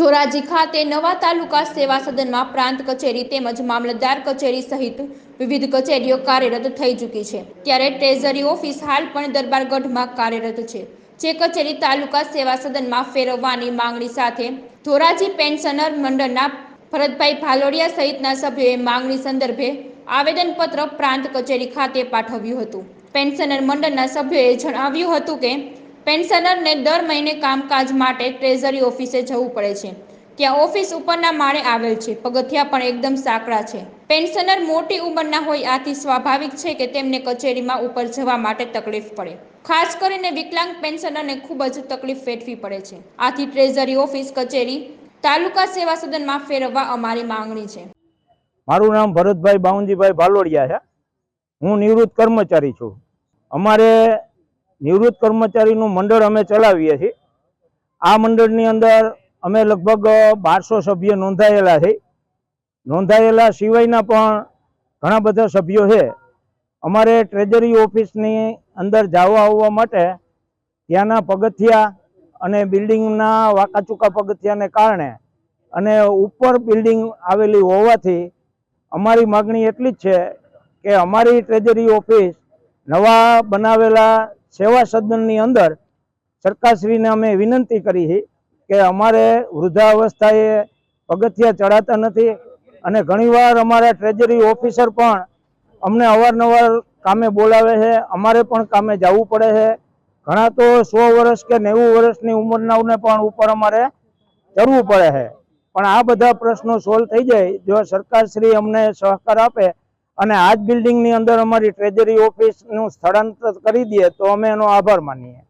ધોરાજી ખાતે નવા તાલુકા સેવા સદનમાં પ્રાંત કચેરી તેમજ મામલતદાર કચેરી સહિત વિવિધ કચેરીઓ કાર્યરત થઈ ચૂકી છે. ત્યારે ટ્રેઝરી ઓફિસ હાલ પણ દરબારગઢમાં કાર્યરત છે. જે કચેરી તાલુકા સેવા સદનમાં ફેરવવાની માંગણી સાથે ધોરાજી પેન્શનર મંડળના ભરતભાઈ ભાલોડિયા સહિતના સભ્યોએ માંગણી સંદર્ભે આવેદનપત્ર પ્રાંત કચેરી ખાતે પાઠવ્યું હતું. પેન્શનર મંડળના સભ્યોએ જણાવ્યું હતું કે પેન્શનરને દર મહિને કામકાજ માટે ટ્રેઝરી ઓફિસે જવું પડે છે. ત્યાં ઓફિસ ઉપરના માળે આવેલ છે. પગથિયા પણ એકદમ સાંકડા છે. પેન્શનર મોટી ઉંમરના હોય આથી સ્વાભાવિક છે કે તેમને કચેરીમાં ઉપર જવા માટે તકલીફ પડે. ખાસ કરીને વિકલાંગ પેન્શનરને ખૂબ જ તકલીફ વેઠવી પડે છે. આથી ટ્રેઝરી ઓફિસ, કચેરી, તાલુકા સેવા સદનમાં ફેરવવા અમારી માંગણી છે. મારું નામ ભરતભાઈ બાઉનજીભાઈ ભાલોડિયા છે. હું નિવૃત્ત કર્મચારી છું. અમારે નિવૃત્ત કર્મચારીનું મંડળ અમે ચલાવીએ છીએ. આ મંડળની અંદર અમે લગભગ બારસો સભ્ય નોંધાયેલા છે. નોંધાયેલા સિવાયના પણ ઘણા બધા સભ્યો છે. અમારે ટ્રેજરી ઓફિસની અંદર જવા આવવા માટે ત્યાંના પગથિયા અને બિલ્ડિંગના વાંકાચૂકા પગથિયાને કારણે અને ઉપર બિલ્ડિંગ આવેલી હોવાથી અમારી માગણી એટલી જ છે કે અમારી ટ્રેજરી ઓફિસ નવા બનાવેલા સેવા સદનની અંદર સરકારશ્રીને અમે વિનંતી કરી છે કે અમારે વૃદ્ધાવસ્થાએ પગથિયા ચડાતા નથી અને ઘણીવાર અમારા ટ્રેજરી ઓફિસર પણ અમને અવારનવાર કામે બોલાવે છે, અમારે પણ કામે જવું પડે છે. ઘણા તો સો વર્ષ કે નેવું વર્ષની ઉંમરનાઓને પણ ઉપર અમારે ચડવું પડે છે. પણ આ બધા પ્રશ્નો સોલ્વ થઈ જાય, જો સરકારશ્રી અમને સહકાર આપે અને આ જ બિલ્ડિંગની અંદર અમારી ટ્રેજરી ઓફિસનું સ્થળાંતર કરી દઈએ તો અમે એનો આભાર માનીએ.